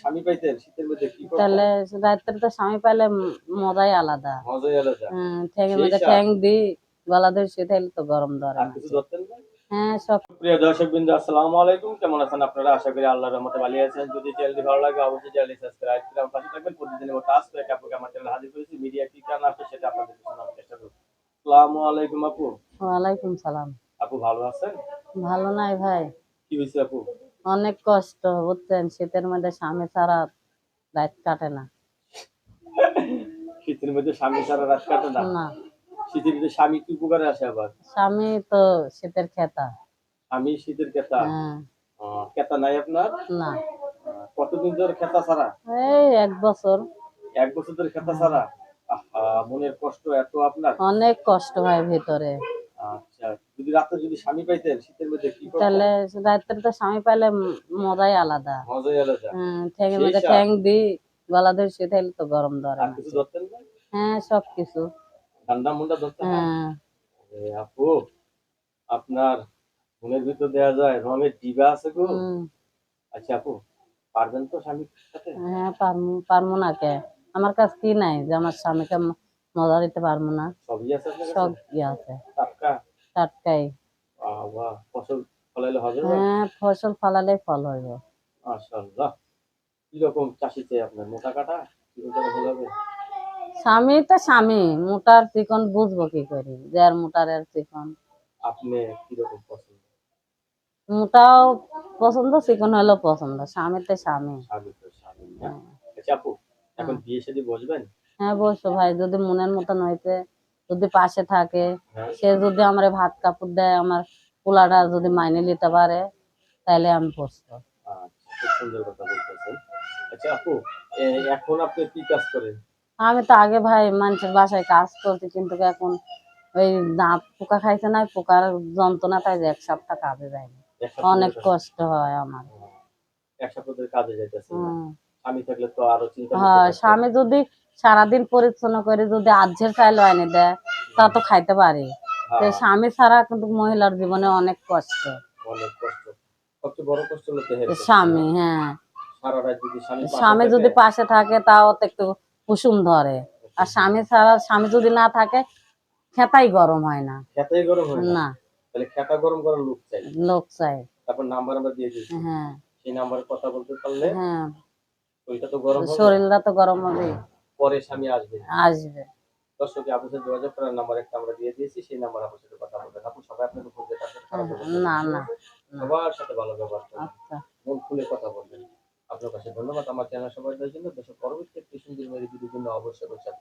স্বামী পাইতেন শীতের মধ্যে কি তাহলে রাত্রে তো স্বামী পাইলে মজাই আলাদা। মজাই আলাদা। হ্যাঁ, ঠ্যাঙের মধ্যে ঠ্যাং দি গলা ধরে শুয়ে থাকলে তো গরম ধরে আর কিছু ধরতেন না? হ্যাঁ সব। প্রিয় দর্শক বিন্দু আসসালামু আলাইকুম। কেমন আছেন আপনারা? আশা করি আল্লাহর রহমতে ভালো আছেন। যদি চ্যানেলটি ভালো লাগে অবশ্যই চ্যানেলটি সাবস্ক্রাইব করে আমার পাশে থাকবেন। প্রতিদিনের মতো আজ করে আপুকে আমার চ্যানেলে হাজির করেছি মিডিয়া কি কারণ আছে সেটা আপনাদের শোনানোর চেষ্টা করব। আসসালামু আলাইকুম আপু। ওয়ালাইকুম সালাম। আপু ভালো আছেন? ভালো নাই ভাই। কি হয়েছে আপু? অনেক কষ্ট বুঝছেন? শীতের মধ্যে স্বামী ছাড়া রাত কাটে না। শীতের মধ্যে স্বামী ছাড়া রাত কাটে না? না। শীতের মধ্যে স্বামী কি উপকারে আসে আবার? স্বামী তো শীতের খেতা। স্বামী শীতের কেতা হ্যাঁ। কেতা নাই আপনার? না। কতদিন ধরে খেতা ছাড়া? এই এক বছর। এক বছর ধরে খেতা ছাড়া? মনের কষ্ট এত আপনার? অনেক কষ্ট হয় ভিতরে। আচ্ছা। যদি রাতে যদি স্বামী পাইতেন শীতের মধ্যে কি তাহলে রাত্রে তো স্বামী পাইলে মজাই আলাদা। মজাই আলাদা। হ্যাঁ, ঠ্যাঙের মধ্যে ঠ্যাং দি গলা ধরে শুয়ে থাকলে তো গরম ধরে হ্যাঁ সব কিছু ঠান্ডা মুন্ডা হ্যাঁ? আপু আপনার মনের ভিতর দেওয়া যায় রঙের ডিবা আছে গো। আচ্ছা আপু পারবেন তো স্বামীর সাথে? হ্যাঁ পারমু পারমু না কে? আমার কাছে কি নাই যে আমার স্বামীকে মজা দিতে পারব না। সবই আছে সব আছে। টাটকাই ফসল ফলাইলে হবে হ্যাঁ ফসল ফলালে ফল হইব মাশাআল্লাহ। কীরকম চাষি চাই আপনার? মোটা কাটা? কীরকম টাকা হবে? স্বামী তো স্বামী মোটার চিকন বুঝব কি করি? যে আর মোটার আর চিকন আপনি কীরকম পছন্দ? মোটাও পছন্দ চিকন হলেও পছন্দ। স্বামী তো স্বামী। স্বামী তো স্বামী আচ্ছা আপু এখন বিয়ে শাদী বসবেন? হ্যাঁ বসো ভাই যদি মনের মতন হইতে যদি পাশে থাকে হ্যাঁ। সে যদি আমার ভাত কাপড় দেয় আমার পোলাটা যদি মাইনে নিতে পারে তাহলে আমি বসবো আচ্ছা আচ্ছা আমি তো আগে ভাই মানুষের বাসায় কাজ করছি কিন্তু এখন ওই দাঁত পোকা খাইছে না পোকার যন্ত্রণা তাই যে এক সপ্তাহ কাজে যায়নি অনেক কষ্ট হয় আমার। এক সপ্তাহ কাজে যাইতেছেন না? হুম। স্বামী থাকলে তো আরও চিন্তা হ্যাঁ। স্বামী যদি সারাদিন পরিচ্ছন্ন করে যদি আজ্ঝের চাইল এনে দেয় তা তো খাইতে পারি। হ্যাঁ, স্বামী ছাড়া কিন্তু মহিলার জীবনে অনেক কষ্ট। স্বামী হ্যাঁ। স্বামী যদি পাশে থাকে তাও তো একটু কুসুম ধরে। আর স্বামী ছাড়া স্বামী যদি না থাকে খেতাই গরম হয় না। খেতেই গরম হয় না? না। তাহলে খেতা গরম করার লোক চাই। লোক চাই। তারপর নাম্বার আমরা দিয়ে দিয়েছি। হ্যাঁ। সেই নাম্বারে কথা বলতে পারলে হ্যাঁ। ওইটা তো গরম শরীরটা তো গরম হবে। পরে স্বামী আসবে। আসবে। দর্শকে আপুর সাথে যোগাযোগ করার নাম্বার একটা আমরা দিয়ে দিয়েছি সেই নাম্বার আপনার সাথে কথা বলবেন। আপনি সবাই আপনাকে ফোন দিয়ে না না সবার সাথে ভালো ব্যবহার করবেন। আচ্ছা। মন খুলে কথা বলবেন। আপনার কাছে ধন্যবাদ। আমার চ্যানেল সবার জন্য। দেশের পরবর্তী একটি সুন্দর ভিডিওর জন্য অবশ্যই অবশ্যই